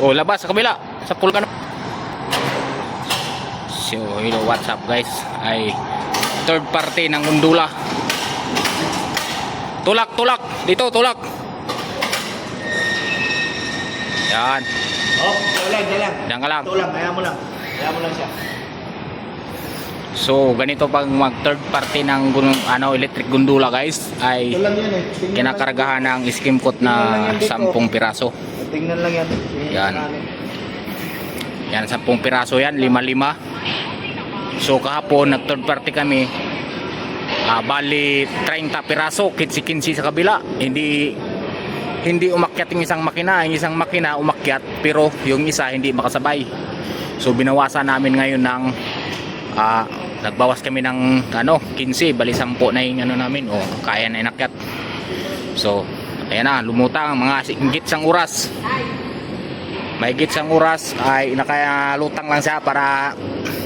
Oh, labas sa kabila. Sa pool ka na. So, hello, what's up guys? Ay third party ng Undula. Tulak, tulak. Dito, tulak. Yan. Oh, diyan lang, diyan ka lang. Lang, kaya mo lang. Kaya mo lang siya. So, ganito pag mag third party ng ano, electric gundula guys ay eh. Kinakargahan ng skim coat na 10 piraso. Tingnan lang yan. Yan. Yan, 10 piraso yan, 5-5. So kahapon, nag third party kami. Ah, bali 30 piraso, kitsi-kinsi sa kabila. Hindi hindi umakyat yung isang makina, yung isang makina umakyat pero yung isa hindi makasabay. So binawasan namin ngayon ng ah, nagbawas kami ng ano, 15, bali 10 na yung ano namin. Oh, kaya na inakyat. So, ayan na, lumutang mga singgit sang oras. May sang oras ay nakalutang lang siya para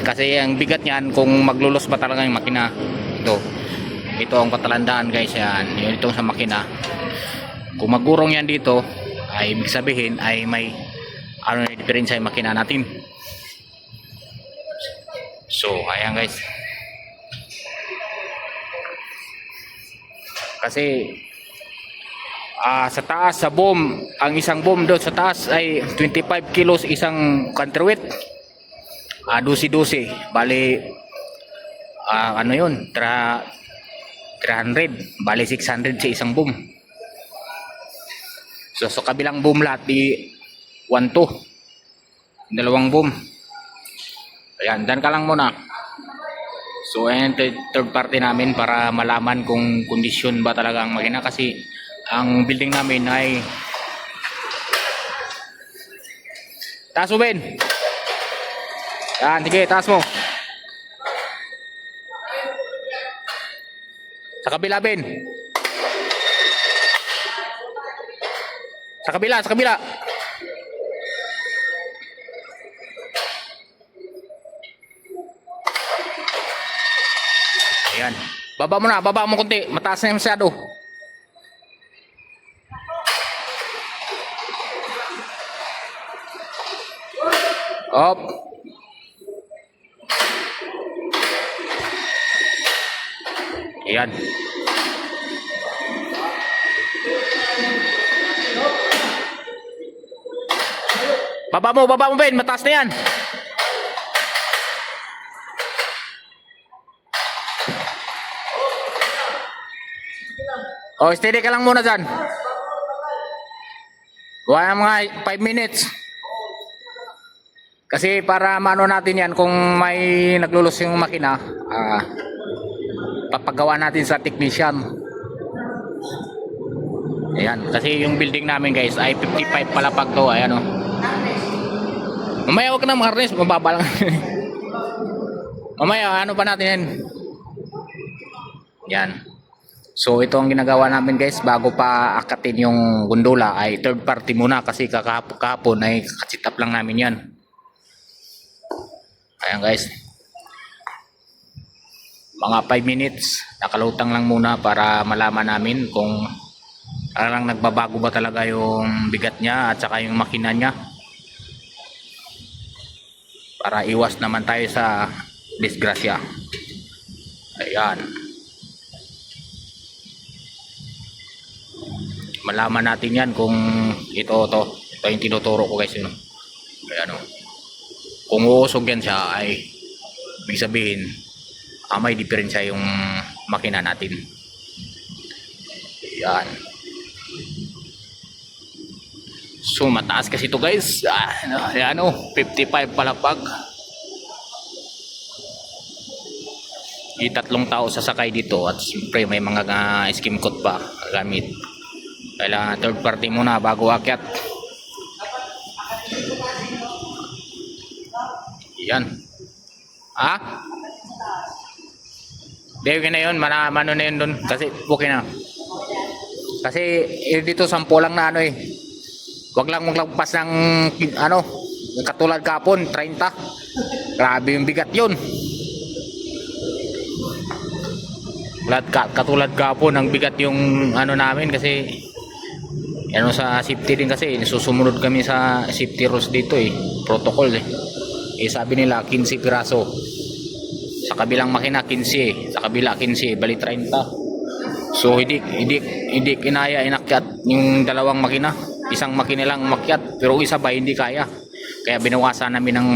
kasi ang bigat niyan kung maglulos ba talaga yung makina. Ito ito ang patalandaan guys yan. Yun itong sa makina. Kung magurong yan dito ay ibig sabihin ay may ano na diferensya yung makina natin. So ayan guys. Kasi Ah, sa taas sa boom, ang isang boom doon sa taas ay 25 kilos isang counterweight. Ah, 12-12. Bali ah, ano 'yun? Tra 300, bali 600 sa isang boom. So sa kabilang boom lahat di 1-2. Dalawang boom. Ayan, dan ka lang muna. So ayan th- third party namin para malaman kung kondisyon ba talaga ang makina kasi ang building namin ay taas mo Ben. Yan sige taas mo. Sa kabila Ben. Sa kabila sa kabila. Ayan. Baba mo na baba mo konti. Mataas na yung masyado Op. Ayan. Baba mo, baba mo Ben, mataas na yan. Oh, steady ka lang muna dyan. Wala mga 5 minutes. Kasi para maano natin yan kung may naglulos yung makina, ah, papagawa natin sa technician. Ayan, kasi yung building namin guys ay 55 palapag to, ayan o. Mamaya wag na harness, mababa lang. Mamaya ano pa natin yan. Yan. So ito ang ginagawa namin guys bago pa akatin yung gondola ay third party muna kasi kakahapon kahapon ay katsitap lang namin yan. Ayan guys. Mga 5 minutes. Nakalutang lang muna para malaman namin kung talagang nagbabago ba talaga yung bigat niya at saka yung makina niya. Para iwas naman tayo sa disgrasya. Ayan. Malaman natin yan kung ito to. Ito yung tinuturo ko guys yun. Ayan o kung uusog yan siya ay ibig sabihin ah, may diferensya yung makina natin. Yan. So mataas kasi ito guys. Ah, yan o 55 palapag. Itatlong tao sasakay dito at siyempre may mga uh, skim coat pa gamit. Kailangan third party muna bago akyat Yan. Ha? Hindi, na yun. Mana, na yun doon. Kasi, okay na. Kasi, eh, dito sampo lang na ano eh. Wag lang maglagpas ng, ano, katulad kapon, 30. Grabe yung bigat yun. Katulad, ka, katulad kapon, ang bigat yung ano namin kasi Yan sa safety din kasi, susumunod kami sa safety rules dito eh. Protocol eh. Eh sabi nila 15 piraso. Sa kabilang makina 15 eh. Sa kabila 15 eh. Bali 30. So hindi hindi hindi kinaya inakyat yung dalawang makina. Isang makina lang makyat pero isa ba hindi kaya. Kaya binawasan namin ng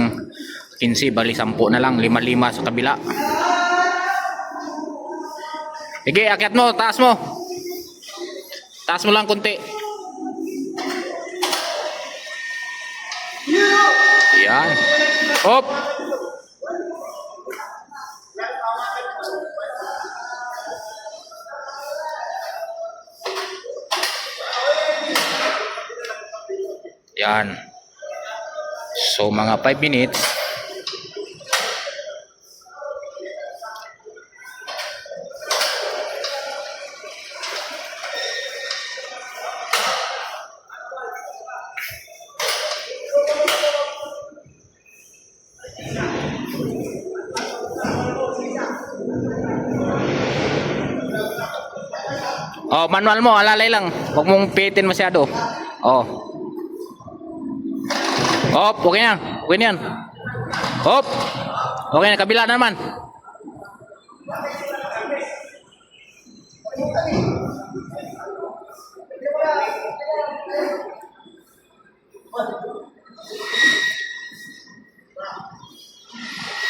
15 bali 10 na lang 5-5 sa kabila. Sige, akyat mo, taas mo. Taas mo lang konti. Yan. Hop. Yan. So mga 5 minutes. Oh, manual mo, alalay lang. Huwag mong pitin masyado. Oh. Hop, okay na. Okay na yan. Hop. Okay na, kabila na naman.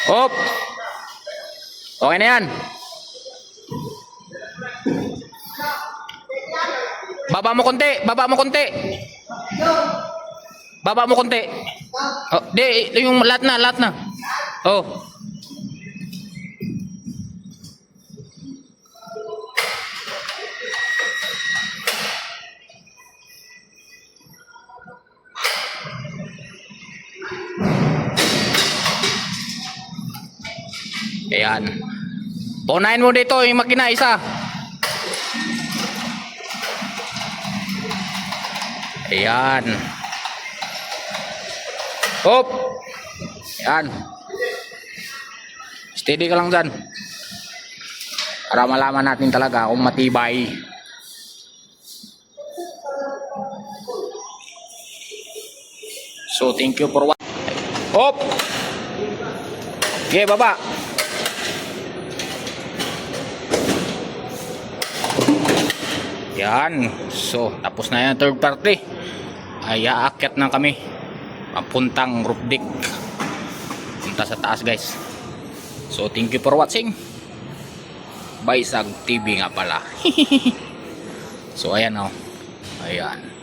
Hop. Okay na yan. Baba mo konti, baba mo konti. Baba mo konti. Oh, di, yung lahat na, lahat na. Oh. Ayan. Punahin mo dito yung makina isa. Ayan. Hop. Ayan. Steady ka lang dyan. Para malaman natin talaga kung matibay. So, thank you for watching. Hop. Okay, baba. Yan. So, tapos na yan third party. Ay, aakyat na kami. Papuntang roof deck. Punta sa taas, guys. So, thank you for watching. Baisag TV nga pala. so, ayan oh. Ayan.